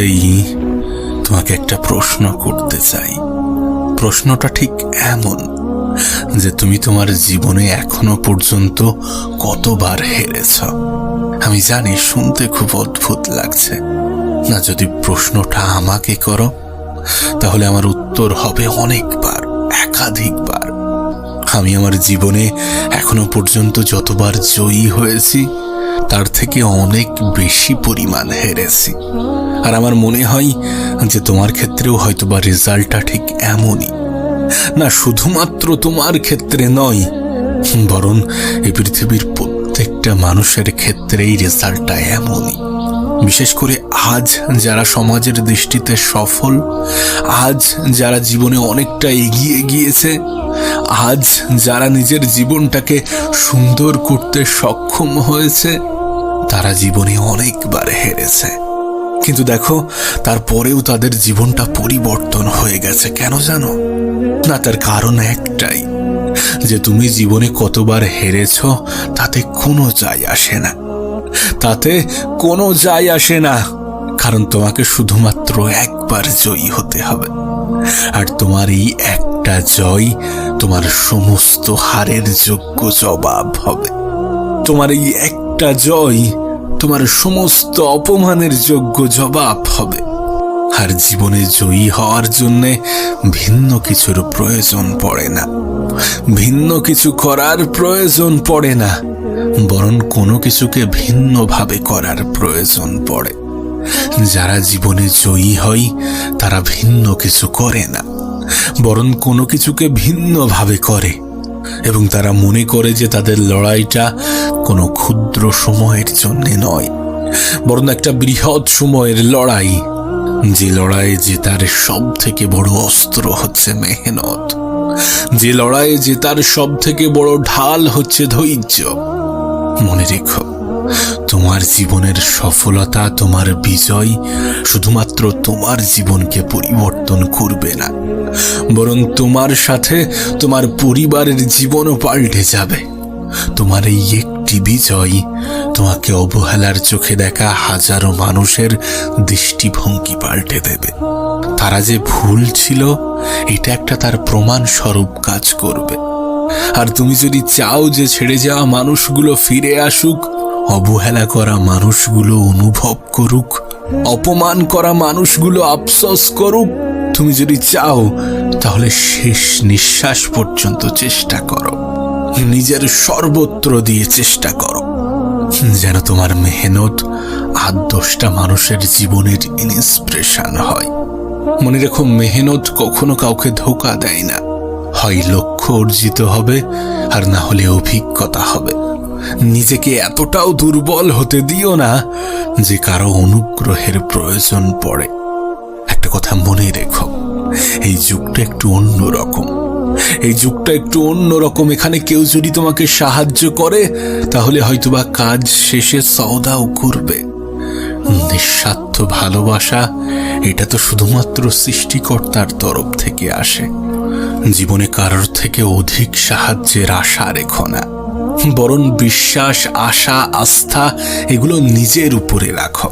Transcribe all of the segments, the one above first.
শুরুতেই তোমাকে একটা প্রশ্ন করতে চাই। প্রশ্নটা ঠিক এমন যে তুমি তোমার জীবনে এখনও পর্যন্ত কতবার হেরেছ। আমি জানি শুনতে খুব অদ্ভুত লাগছে। না, যদি প্রশ্নটা আমাকে করো, তাহলে আমার উত্তর হবে অনেকবার, একাধিকবার। আমি আমার জীবনে এখনও পর্যন্ত যতবার জয়ী হয়েছি, তার থেকে অনেক বেশি পরিমাণ হেরেছি। আর আমার মনে হয় যে তোমার ক্ষেত্রেও হয়তো বা রেজাল্টটা ঠিক এমনই। না, শুধুমাত্র তোমার ক্ষেত্রে নয়, বরং এই পৃথিবীর প্রত্যেকটা মানুষের ক্ষেত্রেই রেজাল্টটা এমনই। বিশেষ করে আজ যারা সমাজের দৃষ্টিতে সফল, আজ যারা জীবনে অনেকটা এগিয়ে গিয়েছে, আজ যারা নিজের জীবনটাকে সুন্দর করতে সক্ষম হয়েছে, তারা জীবনে অনেকবার হেরেছে। কিন্তু দেখো, তারপরেও তাদের জীবনটা পরিবর্তন হয়ে গেছে, কেন জানো? না, তার কারণ একটাই, যে তুমি জীবনে কতবার হেরেছ, তাতে কোনো যায় আসে না। তাতে কোনো যায় আসে না, কারণ তোমাকে শুধুমাত্র একবার জয়ী হতে হবে। আর তোমার এই একটা জয়, তোমার সমস্ত হারের যোগ্য জবাব হবে। তোমার এই একটা জয় তোমার সমস্ত অপমানের যোগ্য জবাব হবে। আর জীবনে জয়ী হওয়ার জন্য ভিন্ন কিছুর প্রয়োজন পড়ে না। ভিন্ন কিছু করার প্রয়োজন পড়ে না। বরং কোনো কিছুকে ভিন্নভাবে করার প্রয়োজন পড়ে। যারা জীবনে জয়ী হয়, তারা ভিন্ন কিছু করে না। বরং কোনো কিছুকে ভিন্নভাবে করে। এবং তারা মনে করে যে তাদের লড়াইটা কোনো ক্ষুদ্র সময়ের জন্য নয়, বরং একটা বৃহৎ সময়ের লড়াই, যে লড়াইয়ে জেতার সব থেকে বড় অস্ত্র হচ্ছে মেহনত, যে লড়াইয়ে জেতার সব থেকে বড় ঢাল হচ্ছে ধৈর্য। মনে রেখো, তোমার জীবনের সফলতা, তোমার বিজয় শুধুমাত্র তোমার জীবনকে পরিবর্তন করবে না, বরং তোমার সাথে তোমার পরিবারের জীবনও পাল্টে যাবে। তোমার এই একটি বিজয় তোমাকে অবহেলার চোখে দেখা হাজারো মানুষের দৃষ্টিভঙ্গি পাল্টে দেবে। তারা যে ভুল ছিল, এটা একটা তার প্রমাণ স্বরূপ কাজ করবে। আর তুমি যদি চাও যে ছেড়ে যাওয়া মানুষগুলো ফিরে আসুক, অবহেলা করা মানুষগুলো অনুভব করুক, অপমান করা মানুষগুলো আফসোস করুক, তুমি যদি চাও, তাহলে শেষ নিঃশ্বাস পর্যন্ত চেষ্টা করো। নিজের সর্বত্র দিয়ে চেষ্টা করো। যেন তোমার মেহনত আট দশটা মানুষের জীবনের ইন্সপিরেশন হয়। মনে রেখো, মেহনত কখনো কাউকে ধোকা দেয় না। হয় লক্ষ্য অর্জিত হবে, আর না হলে অভিজ্ঞতা হবে। নিজেকে এতটাও দুর্বল হতে দিও না, যে কারও অনুগ্রহের প্রয়োজন পড়ে। একটা কথা মনে রেখো, এই যুগটা একটু অন্য রকম এই যুগটা একটু অন্যরকম এখানে কেউ যদি তোমাকে সাহায্য করে, তাহলে হয়তোবা কাজ শেষে সওদাও করবে। নিঃস্বার্থ ভালোবাসা, এটা তো শুধুমাত্র সৃষ্টিকর্তার তরফ থেকে আসে। জীবনে কারোর থেকে অধিক সাহায্যের আশা রেখো না। বরং বিশ্বাস, আশা, আস্থা, এগুলো নিজের উপরে রাখো।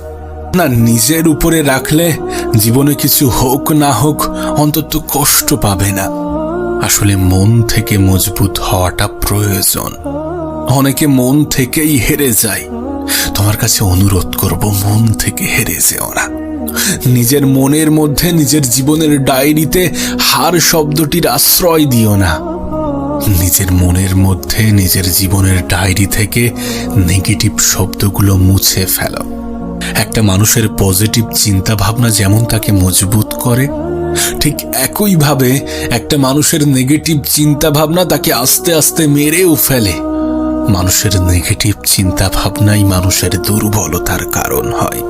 না, নিজের উপরে রাখলে জীবনে কিছু হোক না হোক অন্তত কষ্ট পাবে না। আসলে মন থেকে মজবুত হওয়াটা প্রয়োজন। অনেকে মন থেকেই হেরে যায়। তোমার কাছে অনুরোধ করব, মন থেকে হেরে যেও না। নিজের মনের মধ্যে, নিজের জীবনের ডায়েরিতে হার শব্দটির আশ্রয় দিও না। নিজের মনের মধ্যে, নিজের জীবনের ডায়েরি থেকে নেগেটিভ শব্দগুলো মুছে ফেলো। একটা মানুষের পজিটিভ চিন্তা ভাবনা যেমন তাকে মজবুত করে ঠিক একইভাবে একটা মানুষের নেগেটিভ চিন্তা ভাবনা তাকে আস্তে আস্তে মেরেও ফেলে। মানুষের নেগেটিভ চিন্তা ভাবনাই মানুষের দুর্বলতার কারণ হয়।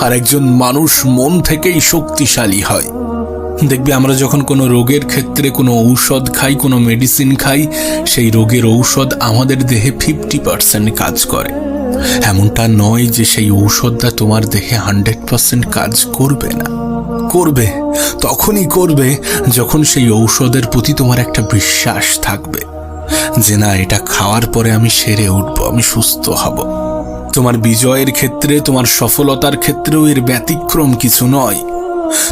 আর একজন মানুষ মন থেকেই শক্তিশালী হয়। দেখবে আমরা যখন কোনো রোগের ক্ষেত্রে কোনো ঔষধ খাই, কোনো মেডিসিন খাই, সেই রোগের ঔষধ আমাদের দেহে ফিফটি পার্সেন্ট কাজ করে। এমনটা নয় যে সেই ঔষধটা তোমার দেহে হান্ড্রেড পার্সেন্ট কাজ করবে না। করবে, তখনই করবে যখন সেই ঔষধের প্রতি তোমার একটা বিশ্বাস থাকবে যে না, এটা খাওয়ার পরে আমি সেরে উঠবো, আমি সুস্থ হব। তোমার বিজয়ের ক্ষেত্রে, তোমার সফলতার ক্ষেত্রেও এর ব্যতিক্রম কিছু নয়।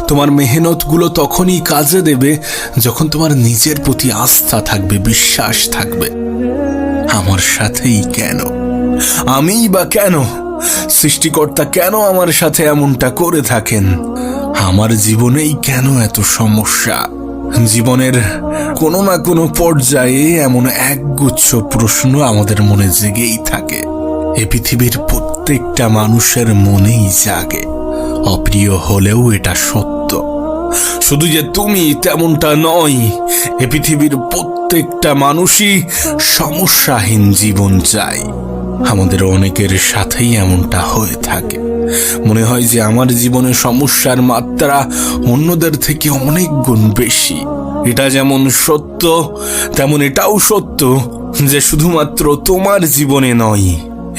তোমার মেহনতগুলো তখনই কাজে দেবে যখন তোমার নিজের প্রতি আস্থা থাকবে, বিশ্বাস থাকবে। আমার সাথেই কেন? আমিই বা কেন? সৃষ্টিকর্তা কেন আমার সাথে এমনটা করে থাকেন? আমার জীবনেই কেন এত সমস্যা? জীবনের কোনো না কোনো পর্যায়ে এমন একগুচ্ছ প্রশ্ন আমাদের মনে জেগেই থাকে। এ পৃথিবীর প্রত্যেকটা মানুষের মনেই জাগে। অপ্রিয় হলেও এটা সত্য। শুধু যে তুমি তেমনটা নয়, এ পৃথিবীর প্রত্যেকটা মানুষই সমস্যাহীন জীবন চায়। আমাদের অনেকের সাথেই এমনটা হয়ে থাকে। মনে হয় যে আমার জীবনে সমস্যার মাত্রা অন্যদের থেকে অনেক গুণ বেশি। এটা যেমন সত্য, তেমন এটাও সত্য যে শুধুমাত্র তোমার জীবনে নয়,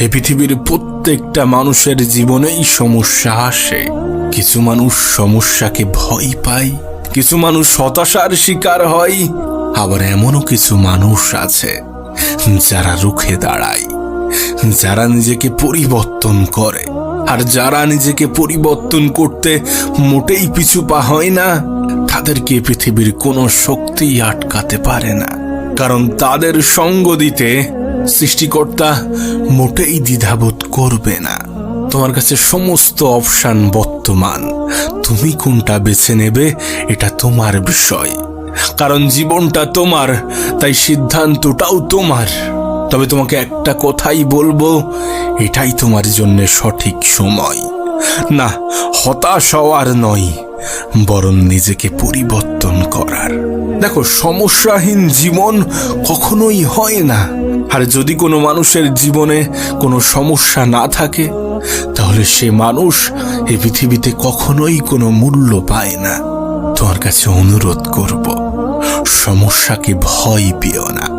এ পৃথিবীর প্রত্যেকটা মানুষের জীবনেই সমস্যা আসে। কিছু মানুষ সমস্যাকে ভয় পায়, কিছু মানুষ হতাশার শিকার হয়, আবার এমনও কিছু মানুষ আছে যারা রুখে দাঁড়ায়, যারা নিজেকে পরিবর্তন করে। আর যারা নিজেকে পরিবর্তন করতে মোটেই পিছু পা হয় না, তাদেরকে পৃথিবীর কোনো শক্তি আটকাতে পারে না। কারণ তাদের সঙ্গ দিতে সৃষ্টিকর্তা মোটেই দ্বিধাবোধ করবে না। তোমার কাছে সমস্ত অপশান বর্তমান। তুমি কোনটা বেছে নেবে, এটা তোমার বিষয়। কারণ জীবনটা তোমার, তাই সিদ্ধান্তটাও তোমার। তবে তোমাকে একটা কথাই বলব, এটাই তোমার জন্য সঠিক সময়। না, হতাশ হওয়ার নয়, বরং নিজেকে পরিবর্তন করার। দেখো, সমস্যাহীন জীবন কখনোই হয় না। আর যদি কোনো মানুষের জীবনে কোনো সমস্যা না থাকে, তাহলে সে মানুষ এই পৃথিবীতে কখনোই কোনো মূল্য পায় না। তোমার কাছে অনুরোধ করব, সমস্যাকে ভয় পেও না।